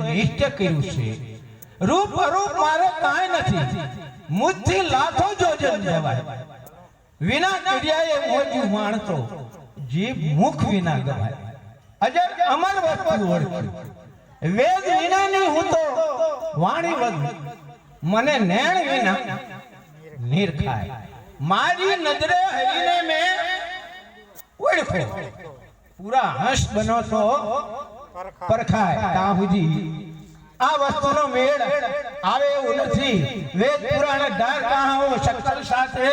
નિશ્ચય કર્યું છે. રૂપ મારે કાંઈ નથી. મુજથી લાખો જોજન જવાય વિના ક્રિયાએ મોજું માણતો, જીભ મુખ વિના ગવાય. અજર અમર વસ્તુ ઓળખી. વેદ વિનાની હું તો વાણી વધુ મને નેણ વિના નીર ખાય. મારી નજરે હરીને મે ઓળખો. પૂરા હંસ બનો તો પરખાય તાહુજી આ વસ્તુનો મેળ આવે એવું નથી. વેદ પુરાણ ડાર કહાઓ શક્તલ સાથે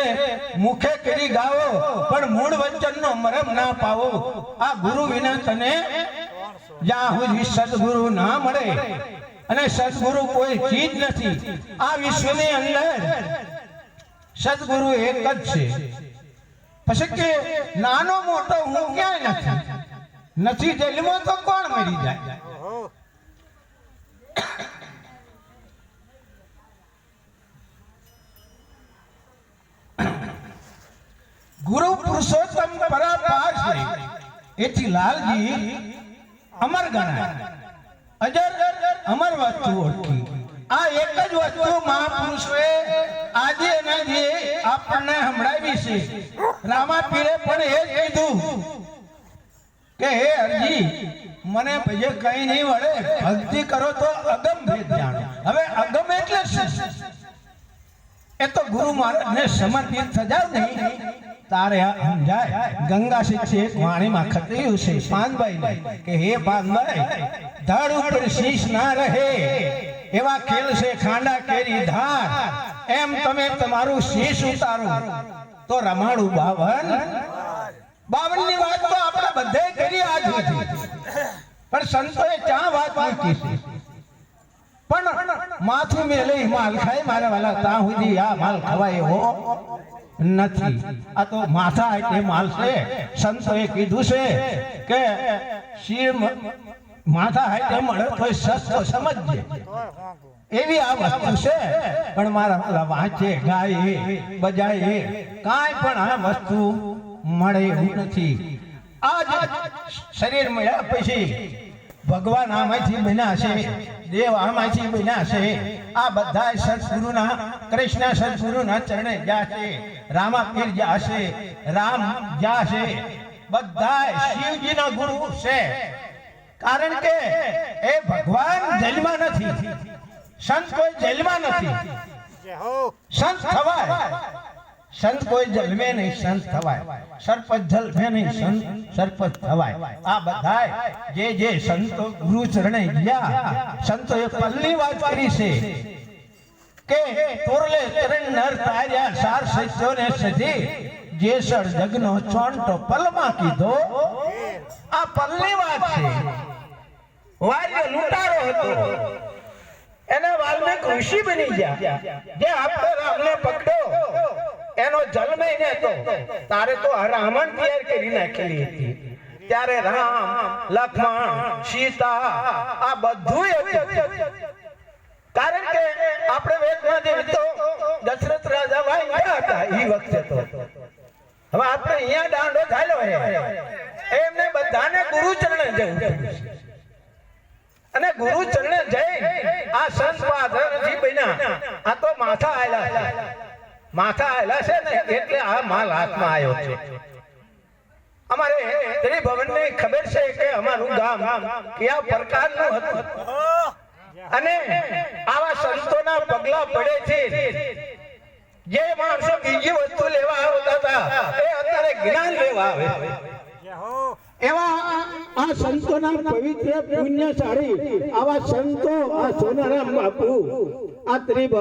મુખે કરી ગાવો પણ મૂળ વચનનો મરમ ના પાવો. આ ગુરુ વિના તને જ્યાં સુધી સદગુરુ ના મળે અને સદગુરુ કોઈ ચીજ નથી, આ વિશ્વની અંદર સદગુરુ એક જ છે. પછી કે નાનો મોટો હું ક્યાંય નથી? નથી જન્મો તો કોણ મરી જાય? ગુરુ પુરુષોત્તમ પરાપાર છે. એથી લાલજી અમર ગણાય. અજર, અમર વસ્તુ ઓળખી. આ એક જ વસ્તુ મહાપુરુષોએ આજે અને જે આપણને સંભળાવી છે. રામા પીરે પણ એ જ કીધું કે, હે અરજી, મને ભજે કઈ નહીં વળે. ભક્તિ કરો તો અગમ ભેદ જાણો. હવે અગમ એટલે એ તો ગુરુ મહારાજને સમર્પિત થજા નહીં. તારે સમજાય? ગંગા શિક્ષે વાણીમાં ખતર્યું છે પાનભાઈ કે હે પાનભાઈ ધડ ઉપર શીશ ના રહે, એવા ખેલ છે ખાંડા કેરી ધાર, એમ તમે તમારું શીશ ઉતારો. તો રમાડું બાવન. બાવનની વાત તો આપણે બધે કરી આજ પણ સંતોએ ચા વાત મૂકી છે? પણ માથું મેલે માલ ખાય, મારા વાલા ત્યાં સુધી આ માલ ખવાય એવો નથી. આ તો માથા એટલે માલ છે સંતોએ કીધું છે કે શિવ માથા હાથે મળે તો સસ્તો સમજજે. એવી આ વસ્તુ છે. પણ મારા મારા વાંચે ગાય બજાય કાંઈ પણ આ વસ્તુ મળે એવું નથી. આજ શરીર મળ્યા પછી ભગવાન આમાંથી બન્યા છે દેવ આમાંથી બન્યા છે આ બધા સદગુરુના કૃષ્ણ સદગુરુના ચરણે ગયા છે રામા પીર ગયા છે રામ ગયા છે બધા શિવજીના ગુરુ છે. કારણ કે એ ભગવાન જેલમાં નથી. સંત કોઈ જેલમાં નથી. સંત થવાય. સંત કોઈ જલમે નહીં, સંત થવાય. સરપંચ જલમે નહીં, સંત, સરપંચ થવાય. આ બધાય જે જે સંતો ગુરુ ચરણે ગયા, સંતોએ પલ્લી વાત કરી છે કે તોરલે ચરણ નર તાર્યા સાર સત્યોને સજી. જે સર જગનો ચોંટો પલમાં કીધો. આ પલ્લી વાત છે. વાર્ય લૂંટારો હતો. એના વાલ્મીક ઋષિ બની ગયા. જે આપણે રામને પકડો એનો જન્મ ને તો તારે તો રાવણ તૈયાર કરી નાખેલી હતી. ત્યારે રામ, લખમણ, સીતા, આ બધું કારણ કે આપણે વેદમાં જે તો દશરથ રાજા ભાઈ ગયા હતા એ વખતે તો. હવે આપણે અહીંયા દાંડો ચાલ્યો હે. એમને બધાને ગુરુ ચરણે જવું અને ગુરુ ચરણે જઈ આ સંત પાદરજી બન્યા. આ તો માથા આયલા માથા આવેલા છે ને એટલે આ માલ હાથમાં આવ્યો છે. અમારે ત્રિભવન ને ખબર છે કે અમારું ગામ કયા પ્રકારનું હતું. અને આવા સંતોના પગલા પડે છે. જે માણસો બીજી વસ્તુ લેવા આવતા હતા, એ અત્યારે જ્ઞાન લેવા આવે એવા આ સંતોના પવિત્ર પુણ્યશાળી આવા સંતો, આ સોનારામ બાપુ, આ ત્રિભ